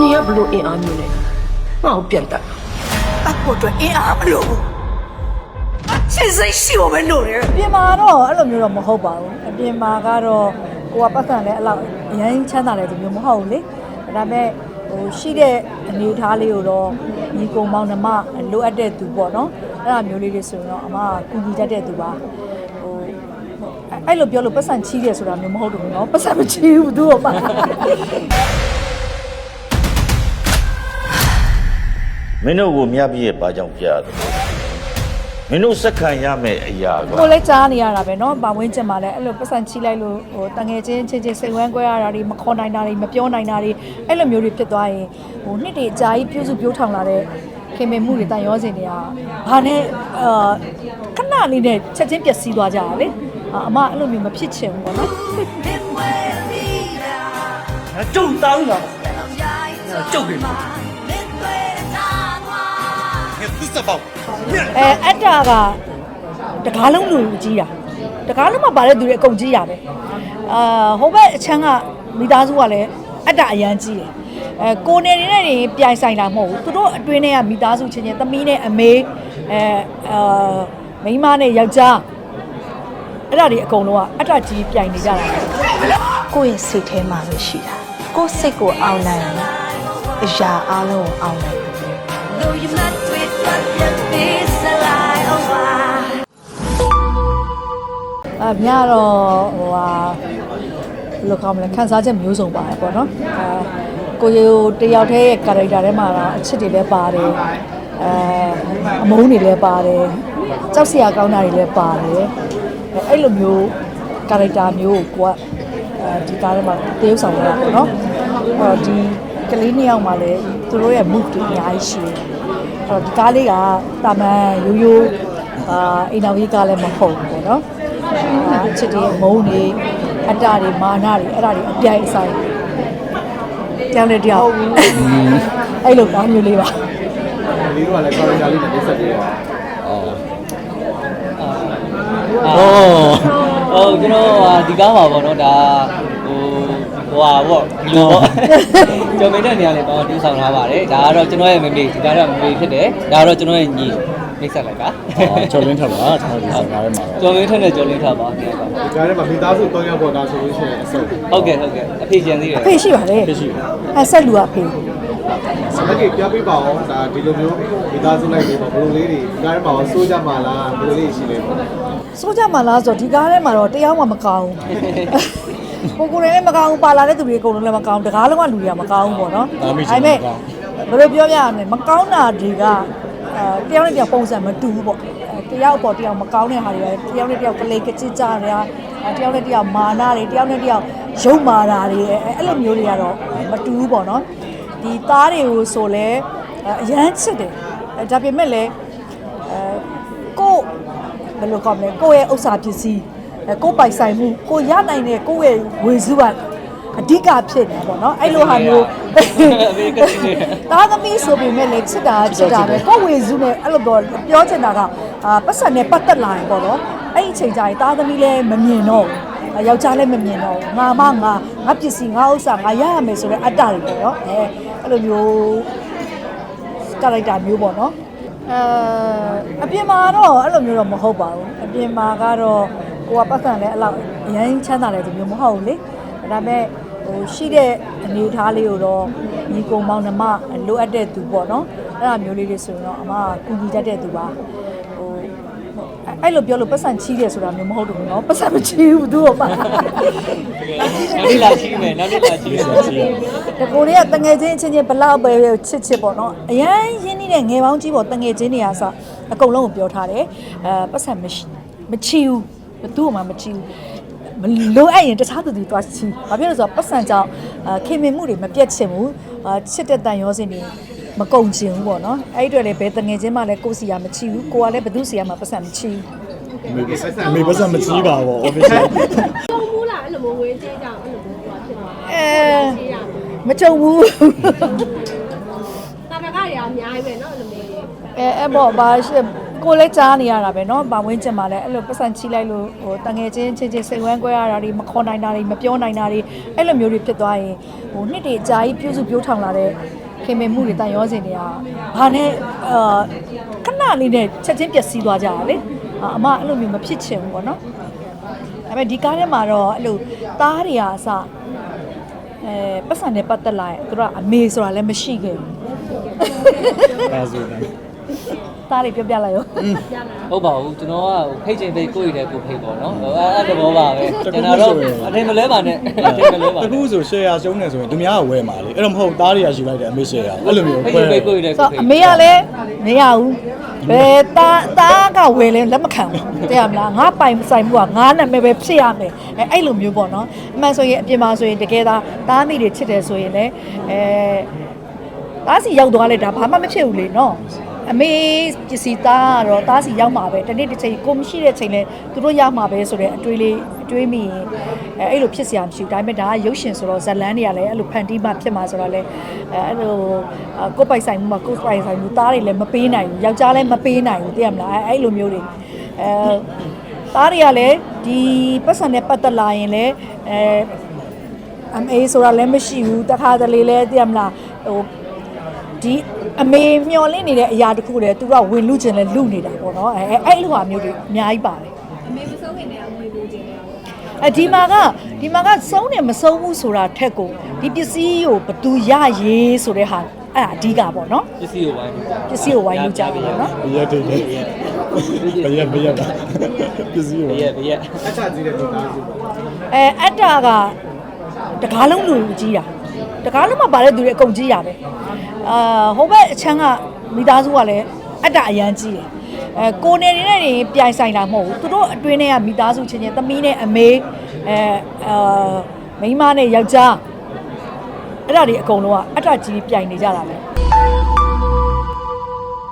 နေရဘလို့အင်အားမျိုးလဲငါ့ကိုပြန်တက်အဖို့အတွက်အင်းအားမလို့ဘူးအချစ်စိတ်ရှိဖို့ပဲလို့တယ်အပြင်မှာတော့အဲ့လိုမျိုးတော့မဟုတ်ပါဘူးအပြင်မှာကတော့ကိုကပတ်စံလဲအဲ့လောက်အရင်ချမ်းသာတယ်ဒီမျိုးမဟုတ်ဘူးလေဒါပေမဲ့ဟိုရှိတဲ့အနေအထားလေးကိုတော့ညီကုံမောင်နှမလိုအပ်တဲ့သူပေါ့နော်အဲ့ဒါမျိုးလေးတွေဆိုရင်တော့အမကကူညီတတ်တဲ့သူပါဟိုအဲ့လိုပြောလို့ပတ်စံချီးတယ်ဆိုတာမျိုးမဟုတ်ဘူးနော်ပတ်စံမချီးဘူးသူ့ကိုပါ မင်းတို့ကိုမြတ်ပြည့်ရဲ့ဘာကြောင့်ပြရတယ်မင်းတို့စက္ခံရမယ့်အရာက ကိုလည်းကြားနေရတာပဲเนาะဘာဝင်းကျင်မှာလဲအဲ့လိုပတ်စံချီလိုက်လို့ဟိုတငယ်ချင်းချင်းချင်းစိတ်ဝမ်းကွဲရတာတွေမခေါ်နိုင်တာတွေမပြောနိုင်တာတွေအဲ့လိုမျိုးတွေဖြစ်သွားရင်ဟိုနှစ်တွေအကြာကြီးပြုစုပြောထောင်လာတဲ့ခင်မင်မှုတွေတန်ရောစင်တွေကဘာနဲ့အာခဏလေးနဲ့ချက်ချင်းပျက်စီးသွားကြတာလေအာအမအဲ့လိုမျိုးမဖြစ်ချင်ဘူးပေါ့နော် ကျုပ်တောင်းတာကျုပ် ပြီအဲအတ္တာကတကားလုံးလူကြီးတာတကားလုံးမှာပါတဲ့သူတွေအကုန်ကြီးရပဲအာဟိုဘက်အချမ်းကမိသားစုကလည်းအတ္တအရန်ကြီးတယ်အဲကိုနေနေနဲ့နေပြိုင်ဆိုင်တာမဟုတ်ဘူးသူတို့အတွင်းထဲကမိသားစုချင်းချင်းသမီးနဲ့အမေအဲအာမိန်းမနဲ့ယောက်ျားအဲ့ဒါတွေအကုန်လုံးကအတ္တကြီးပြိုင်နေကြတာပဲကိုယ့်ရဲ့စိတ်ထဲမှာပဲရှိတာကိုယ့်စိတ်ကိုအောင်နိုင်ရင်အရာအလုံးကိုအောင်နိုင် မြတော့ဟိုဟာဘယ်လိုကောင်းမလဲခန်းစားချက်မျိုးစုံပါတယ်ပေါ့နော်အဲကိုရိုတယောက်တည်းရဲ့ character ထဲမှာတော့အချစ်တွေလည်းပါတယ်အဲအမုန်းတွေလည်းပါတယ်ကြောက်စရာကောင်းတာတွေလည်းပါတယ်အဲအဲ့လိုမျိုး character မျိုးကိုကိုကအဲဒီကားထဲမှာတရုပ်ဆောင်ရတာပေါ့နော်အဲ့တော့ဒီကလေးနှစ်ယောက်မှလည်းသူတို့ရဲ့ move တွေအများကြီးရှိတယ်အဲ့တော့ဒီကားလေးကတာမန်ရိုးရိုးအာအိမ်တော်ကြီးကားလည်းမဟုတ်ဘူးပေါ့နော် အာချစ်တွေမုန်းတွေအတ္တတွေမာနတွေအဲ့ဒါတွေအပြိုင်အဆိုင်ကြောင်တဲ့တယောက်အဲ့လိုကောင်းမျိုးလေးပါလေးတို့ကလည်း character လေးနဲ့ပြဆက်ပေးရအောင်ဟုတ်ကျွန်တော်ဟာဒီကားမှာပေါ့နော်ဒါဟိုဟိုဟာပေါ့ဒီလိုပေါ့ကျော်မင်းတဲ့နေရာလေးပေါ့တူဆောင်ထားပါတယ်ဒါကတော့ကျွန်တော်ရဲ့မမေဒီကားကမမေဖြစ်တယ်ဒါကတော့ကျွန်တော်ရဲ့ညီ မိတ်ဆက်လိုက်ကကျော်လင်းထက်ပါကျွန်တော်ဒီစကားထဲမှာကျော်မင်းထက်နဲ့ကျော်လင်းထပ်ပါခင်ဗျာဒီကားထဲမှာမိသားစု၃ယောက်ပေါ်တာဆိုလို့ရှိရင်အစုံဟုတ်ကဲ့ဟုတ်ကဲ့အဖေကျန်သေးတယ်အဖေရှိပါလေဖြစ်ရှိတယ်အဆက်လူအဖေစမကြီးပြပေးပါအောင်ဒါဒီလိုမျိုးမိသားစုလိုက်နေပါဘယ်လိုလေးတွေဒီကားထဲမှာရောစိုးကြမှာလားဘယ်လိုလေးရှိလဲပေါ့စိုးကြမှာလားဆိုတော့ဒီကားထဲမှာတော့တရားမှမကောင်းဘူးကိုကိုယ်လည်းမကောင်းဘူးပါလာတဲ့သူတွေအကုန်လုံးလည်းမကောင်းဘူးတကားလုံးကလူတွေကမကောင်းဘူးပေါ့နော်ဘယ်လိုပြောပြရမလဲမကောင်းတာတွေကအဲ တယောက်နဲ့တယောက်ပုံစံမတူဘူးပေါ့တယောက်ပေါ်တယောက်မကောင်းတဲ့ဟာတွေတယောက်နဲ့တယောက်ကလေးကချစ်ကြတယ်တယောက်နဲ့တယောက်မာနာတွေတယောက်နဲ့တယောက်ရုပ်မာတာတွေအဲ့လိုမျိုးတွေကတော့မတူဘူးပေါ့နော်ဒီသားတွေကိုဆိုလဲအရန်ချစ်တယ်ဒါပေမဲ့လည်းအဲကိုဘယ်လိုကောင်းမလဲကိုယ့်ရဲ့ဥစ္စာပစ္စည်းကိုပိုင်ဆိုင်မှုကိုရနိုင်တဲ့ကိုယ့်ရဲ့ဝေစုက အဓိကဖြစ်နေပေါ့နော်အဲ့လိုဟာမျိုးသားသမီးဆိုပေမဲ့လည်းချစ်တာချစ်တာပဲကိုယ့်ဝေစုနဲ့အဲ့လိုပြောပြောချင်တာကအာပတ်စံနဲ့ပတ်သက်လာရင်ပေါ့နော်အဲ့ဒီအချိန်ကျရင်သားသမီးလည်းမမြင်တော့ဘူးယောက်ျားလည်းမမြင်တော့ဘူးငါမငါငါပစ္စည်းငါဥစ္စာငါရရမယ်ဆိုတဲ့အတ္တတွေပေါ့နော်အဲအဲ့လိုမျိုး character မျိုးပေါ့နော်အဲအပြင်မှာတော့အဲ့လိုမျိုးတော့မဟုတ်ပါဘူးအပြင်မှာကတော့ကိုကပတ်စံလဲအဲ့လောက်အရင်ချမ်းသာတယ်ဒီမျိုးမဟုတ်ဘူးလေ ဒါပေမဲ့ဟိုရှိတဲ့အနေအထားလေးကိုတော့ညီကုံမောင်နှမလိုအပ်တဲ့သူပေါ့နော်အဲ့ဒါမျိုးလေးတွေဆိုရင်တော့အမကကူညီတတ်တဲ့သူပါဟိုအဲ့လိုပြောလို့ပတ်စံချီးတယ်ဆိုတာမျိုးမဟုတ်ဘူးနော်ပတ်စံမချီးဘူးသူ့ကိုပါနောက်နေ့လာချီးမယ်နောက်နေ့လာချီးမယ်တကိုတွေကတငယ်ချင်းအချင်းချင်းဘလောက်ပဲချစ်ချစ်ပေါ့နော်အရန်ရင်းနှီးတဲ့ငယ်ပေါင်းကြီးပေါ့တငယ်ချင်းတွေကစအကုန်လုံးကိုပြောထားတယ်အဲပတ်စံမရှိမချီဘူးဘသူ့မှမချီဘူး မလိုအပ်ရင်တခြားသူတွေသွားချီဘာဖြစ်လို့လဲဆိုတော့ပတ်စံကြောင့်အာခင်မင်မှုတွေမပြတ်ချင်ဘူးအာချစ်တဲ့တန်ရောစင်တွေမကုံချင်ဘူးပေါ့နော်အဲ့ဒီအတွက်လည်းဘယ်တငယ်ချင်းမှလည်းကိုယ်စီရမချီဘူးကိုကလည်းဘသူစီရမှာပတ်စံမချီဘူး မေပတ်စံမကြီးပါဘော official တုံဘူးလားအဲ့လိုမျိုးဝေးကြေးကြအောင်အဲ့လိုမျိုးသွားဖြစ်သွား အဲမကြုံဘူး တာတကတွေအများကြီးပဲเนาะအဲ့လိုမျိုးကြီး အဲအဲ့ပေါ့ဘာရှိ ကိုလည်းကြားနေရတာပဲเนาะဘာဝင်းကျင်မှာလည်းအဲ့လိုပတ်စံချိလိုက်လို့ဟိုတငယ်ချင်းချင်းချင်းစိတ်ဝမ်းကွဲရတာတွေမခေါ်နိုင်တာတွေမပြောနိုင်တာတွေအဲ့လိုမျိုးတွေဖြစ်သွားရင်ဟိုနှစ်တွေအကြာကြီးပြုစုပြောထောင်လာတဲ့ခင်မင်မှုတွေတန်ရောစင်တွေကဘာနဲ့အာခဏလေးနဲ့ချက်ချင်းပျက်စီးသွားကြတာလေအာအမအဲ့လိုမျိုးမဖြစ်ချင်ဘူးပေါ့နော်ဒါပေမဲ့ဒီကားထဲမှာတော့အဲ့လိုသားတွေကအစအဲပတ်စံနဲ့ပတ်သက်လာရင်သူတို့ကအမေဆိုတာလည်းမရှိခဲ့ဘူး အဲဆိုတယ် သားတွေပြောပြလိုက်ရောဟုတ်ပါဘူးကျွန်တော်ကဖိတ်ချင်ဖိတ်ကိုယ့်ရတဲ့ကိုဖိတ်ပေါ့နော်အဲ့အဲ့တဘောပါပဲကျွန်တော်တော့အထင်မလဲပါနဲ့အထင်မလဲပါတကူဆို share ရှုံးနေဆိုရင်သူများကဝယ်မှာလေအဲ့တော့မဟုတ်သားတွေကယူလိုက်တယ်အမေ share အဲ့လိုမျိုးဖိတ်ချင်ဖိတ်ကိုယ့်ရတဲ့ဆိုကိုတော့ဖိအတ်မေကလည်းမရဘူးဘယ်သားသားကဝယ်လဲလက်မခံဘူးတဲ့ရမလားငါပိုင်ဆိုင်မှုကငါနာမည်ပဲဖြစ်ရမယ်အဲအဲ့လိုမျိုးပေါ့နော်အမှန်ဆိုရင်အပြင်မှာဆိုရင်တကယ်သားသားမိတွေချစ်တယ်ဆိုရင်လည်းအဲသားစီရောက်သွားလဲဒါဘာမှမဖြစ်ဘူးလေနော် အမေပစ္စည်းသားကတော့သားစီရောက်မှာပဲတနေ့တစ်ချိန်ကိုမရှိတဲ့ချိန်လဲသူတို့ရမှာပဲဆိုတဲ့အတွေးလေးအတွေးမိရင်အဲအဲ့လိုဖြစ်စရာမရှိဘူးဒါပေမဲ့ဒါကရုပ်ရှင်ဆိုတော့ဇလန်းတွေကလည်းအဲ့လိုဖန်တီးမှဖြစ်မှာဆိုတော့လေအဲအဲ့လိုအာကိုယ်ပိုက်ဆိုင်မှုမှာကိုယ်ပိုက်ဆိုင်မှုသားတွေလည်းမပေးနိုင်ဘူးယောက်ျားလည်းမပေးနိုင်ဘူးသိရမလားအဲအဲ့လိုမျိုးတွေအဲသားတွေကလည်းဒီပတ်စံနဲ့ပတ်သက်လာရင်လည်းအဲ MA ဆိုတာလည်းမရှိဘူးတခါတလေလဲသိရမလားဟို ဒီအမေမျောလင့်နေတဲ့အရာတခုတည်းသူကဝင်လူကျင်လဲလူနေတာပေါ့နော်အဲအဲ့လိုဟာမျိုးတွေအများကြီးပါတယ်အမေမဆုံးခင်တည်းအဝင်လူကျင်တယ်အဲဒီမှာကဒီမှာကစုံးတယ်မစုံဘူးဆိုတာထက်ကိုဒီပစ္စည်းကိုဘသူရရေးဆိုတဲ့ဟာအဲ့ဒါအဓိကပေါ့နော်ပစ္စည်းကိုဝိုင်းပစ္စည်းကိုဝိုင်းလို့ကြပြီနော်ဘရက်တွေဘရက်ဘရက်ဘရက်ပစ္စည်းဘကိုရက်ဘရက်အချကြီးတဲ့မိသားစုပေါ့အဲအတ္တကတကားလုံးလူကြီးတာတကားလုံးမှာပါတဲ့သူတွေအကုန်ကြီးတာပဲ အာဟိုဘက်အချမ်းကမိသားစုကလည်းအတ္တအရန်ကြီးတယ်အဲကိုနေနေနဲ့နေပြိုင်ဆိုင်တာမဟုတ်ဘူးသူတို့အတွင်းထဲကမိသားစုချင်းချင်းသမီးနဲ့အမေအဲအာမိန်းမနဲ့ယောက်ျားအဲ့ဒါတွေအကုန်လုံးကအတ္တကြီးပြိုင်နေကြတာပဲ